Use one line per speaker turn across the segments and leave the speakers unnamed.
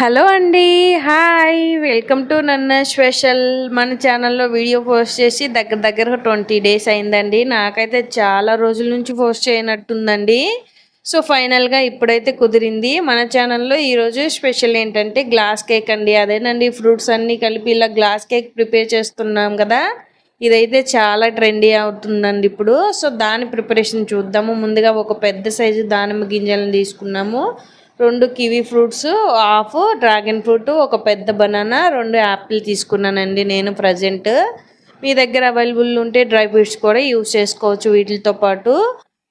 Hello అండి hi. Welcome to నన్న special. మన ఛానల్లో వీడియో పోస్ట్ చేసి దగ్గర దగ్గర ట్వంటీ డేస్ అయిందండి. నాకైతే చాలా రోజుల నుంచి పోస్ట్ చేయనట్టుందండి. సో ఫైనల్గా ఇప్పుడైతే కుదిరింది. మన ఛానల్లో ఈరోజు స్పెషల్ ఏంటంటే గ్లాస్ కేక్ అండి. అదేనండి ఫ్రూట్స్ అన్నీ కలిపి ఇలా గ్లాస్ కేక్ ప్రిపేర్ చేస్తున్నాం కదా. ఇదైతే చాలా ట్రెండీ అవుతుందండి ఇప్పుడు. సో దాని ప్రిపరేషన్ చూద్దాము. ముందుగా ఒక పెద్ద సైజు దానిమ్మ గింజలను తీసుకున్నాము. రెండు kiwi fruits half dragon fruit ఒక పెద్ద బనానా రెండు యాపిల్ తీసుకున్నానండి నేను ప్రజెంట్. మీ దగ్గర అవైలబుల్ ఉంటే డ్రై ఫ్రూట్స్ కూడా యూజ్ చేసుకోవచ్చు వీటితో పాటు.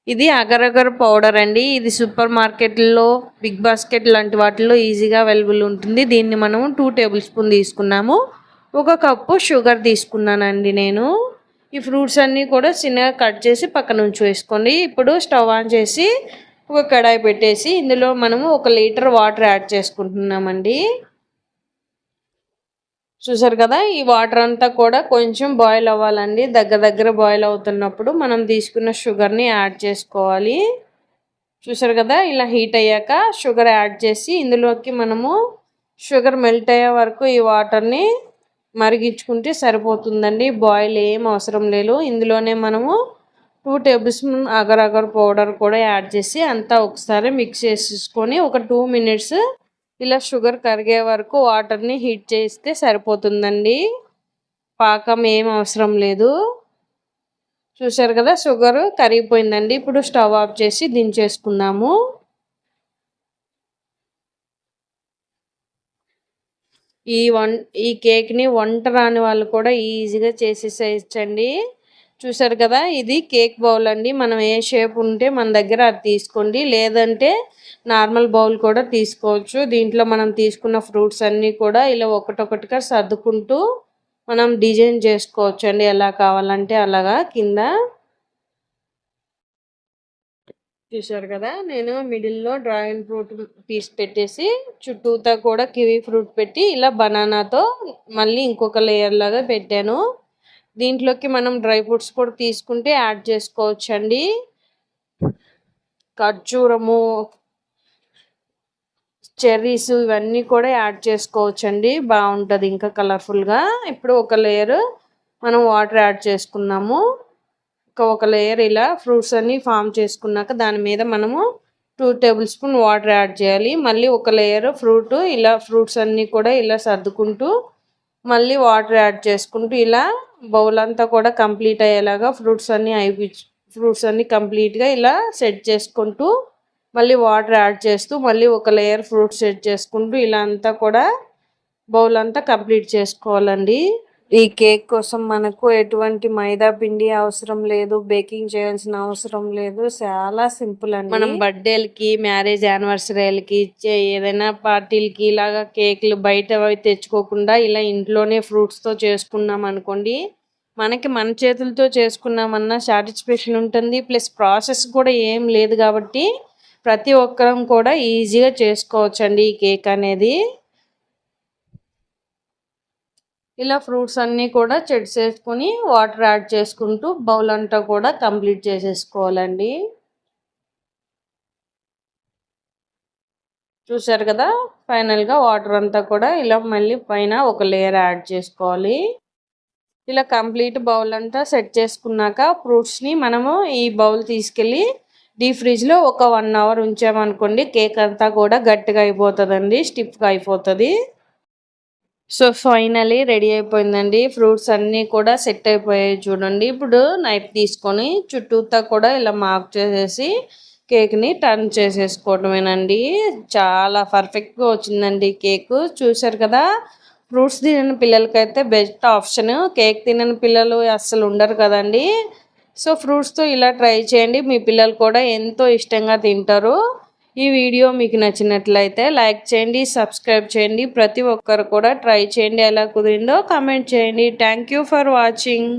ఇది అగరగర్ పౌడర్ అండి. ఇది సూపర్ మార్కెట్లో బిగ్ బాస్కెట్ లాంటి వాటిల్లో ఈజీగా అవైలబుల్ ఉంటుంది. దీన్ని మనము టూ టేబుల్ స్పూన్ తీసుకున్నాము. ఒక కప్పు షుగర్ తీసుకున్నానండి నేను. ఈ ఫ్రూట్స్ అన్నీ కూడా చిన్నగా కట్ చేసి పక్కన ఉంచి వేసుకోండి. ఇప్పుడు స్టవ్ ఆన్ చేసి ఒక కడాయి పెట్టేసి ఇందులో మనము ఒక లీటర్ వాటర్ యాడ్ చేసుకుంటున్నామండి. చూసారు కదా ఈ వాటర్ అంతా కూడా కొంచెం బాయిల్ అవ్వాలండి. దగ్గర దగ్గర బాయిల్ అవుతున్నప్పుడు మనం తీసుకున్న షుగర్ని యాడ్ చేసుకోవాలి. చూసారు కదా ఇలా హీట్ అయ్యాక షుగర్ యాడ్ చేసి ఇందులోకి మనము షుగర్ మెల్ట్ అయ్యే వరకు ఈ వాటర్ని మరిగించుకుంటే సరిపోతుందండి. బాయిల్ ఏం అవసరం లేదు. ఇందులోనే మనము two tablespoon agar agar powder కూడా యాడ్ చేసి అంతా ఒకసారి మిక్స్ చేసేసుకొని ఒక టూ మినిట్స్ ఇలా షుగర్ కరిగే వరకు వాటర్ని హీట్ చేస్తే సరిపోతుందండి. పాకం ఏం అవసరం లేదు. చూసారు కదా షుగర్ కరిగిపోయిందండి. ఇప్పుడు స్టవ్ ఆఫ్ చేసి దించేసుకుందాము. ఈ వన్ ఈ కేక్ని వంట రాని వాళ్ళు కూడా ఈజీగా చేసేసేయచ్చండి. చూసారు కదా ఇది కేక్ బౌల్ అండి. మనం ఏ షేప్ ఉంటే మన దగ్గర అది తీసుకోండి. లేదంటే నార్మల్ బౌల్ కూడా తీసుకోవచ్చు. దీంట్లో మనం తీసుకున్న ఫ్రూట్స్ అన్నీ కూడా ఇలా ఒకటొకటిగా సర్దుకుంటూ మనం డిజైన్ చేసుకోవచ్చు అండి. ఎలా కావాలంటే అలాగా కింద. చూసారు కదా నేను మిడిల్లో డ్రాగన్ ఫ్రూట్ పీస్ పెట్టేసి చుట్టూతా కూడా కివీ ఫ్రూట్ పెట్టి ఇలా బనానాతో మళ్ళీ ఇంకొక లేయర్ లాగా పెట్టాను. దీంట్లోకి మనం డ్రై ఫ్రూట్స్ కూడా తీసుకుంటే యాడ్ చేసుకోవచ్చు అండి ఖర్జూరము చెర్రీస్ ఇవన్నీ కూడా యాడ్ చేసుకోవచ్చు అండి బాగుంటుంది ఇంకా కలర్ఫుల్గా ఇప్పుడు ఒక లేయర్ మనం వాటర్ యాడ్ చేసుకున్నాము. ఇంకా ఒక లేయర్ ఇలా ఫ్రూట్స్ అన్నీ ఫామ్ చేసుకున్నాక దాని మీద మనము two tablespoon water add చేయాలి. మళ్ళీ ఒక లేయర్ ఫ్రూట్ ఇలా ఫ్రూట్స్ అన్నీ కూడా ఇలా సర్దుకుంటూ మళ్ళీ వాటర్ యాడ్ చేసుకుంటూ ఇలా బౌల్ అంతా కూడా కంప్లీట్ అయ్యేలాగా ఫ్రూట్స్ అన్నీ అయిపి ఫ్రూట్స్ అన్నీ కంప్లీట్గా ఇలా సెట్ చేసుకుంటూ మళ్ళీ వాటర్ యాడ్ చేస్తూ మళ్ళీ ఒక లేయర్ ఫ్రూట్స్ సెట్ చేసుకుంటూ ఇలా అంతా కూడా బౌల్ అంతా కంప్లీట్ చేసుకోవాలండి. ఈ కేక్ కోసం మనకు ఎటువంటి మైదా పిండి అవసరం లేదు బేకింగ్ చేయాల్సిన అవసరం లేదు. చాలా సింపుల్ అండి. మనం బర్త్డేలకి మ్యారేజ్ యానివర్సరీలకి ఏదైనా పార్టీలకి ఇలాగా కేక్లు బయట తెచ్చుకోకుండా ఇలా ఇంట్లోనే ఫ్రూట్స్తో చేసుకున్నాం అనుకోండి మనకి మన చేతులతో చేసుకున్నామన్న సాటిస్ఫాక్షన్ ఉంటుంది. ప్లస్ ప్రాసెస్ కూడా ఏం లేదు కాబట్టి ప్రతి ఒక్కరం కూడా ఈజీగా చేసుకోవచ్చండి ఈ కేక్ అనేది. ఇలా ఫ్రూట్స్ అన్నీ కూడా చెట్స్ వేసుకొని వాటర్ యాడ్ చేసుకుంటూ బౌల్ అంతా కూడా కంప్లీట్ చేసేసుకోవాలండి. చూసారు కదా? ఫైనల్గా వాటర్ అంతా కూడా ఇలా మళ్ళీ పైన ఒక లేయర్ యాడ్ చేసుకోవాలి. ఇలా కంప్లీట్ బౌల్ అంతా సెట్ చేసుకున్నాక ఫ్రూట్స్ని మనము ఈ బౌల్ తీసుకెళ్ళి డీప్ ఫ్రిడ్జ్లో ఒక వన్ అవర్ ఉంచామనుకోండి కేక్ అంతా కూడా గట్టిగా అయిపోతుందండి స్టిఫ్గా అయిపోతుంది. సో ఫైనలీ రెడీ అయిపోయిందండి. ఫ్రూట్స్ అన్నీ కూడా సెట్ అయిపోయాయి చూడండి. ఇప్పుడు నైఫ్ తీసుకొని చుట్టూతా కూడా ఇలా మార్క్ చేసేసి కేక్ని టర్న్ చేసేసుకోవటమేనండి. చాలా పర్ఫెక్ట్గా వచ్చిందండి కేక్. చూసారు కదా? ఫ్రూట్స్ తినని పిల్లలకైతే బెస్ట్ ఆప్షన్. కేక్ తినని పిల్లలు అస్సలు ఉండరు కదండి. సో ఫ్రూట్స్తో ఇలా ట్రై చేయండి. మీ పిల్లలు కూడా ఎంతో ఇష్టంగా తింటారు. ఈ వీడియో మీకు నచ్చినట్లయితే లైక్ చేయండి సబ్స్క్రైబ్ చేయండి. ప్రతి ఒక్కరు కూడా ట్రై చేయండి ఎలా కుదిరిందో. కామెంట్ చేయండి. Thank for watching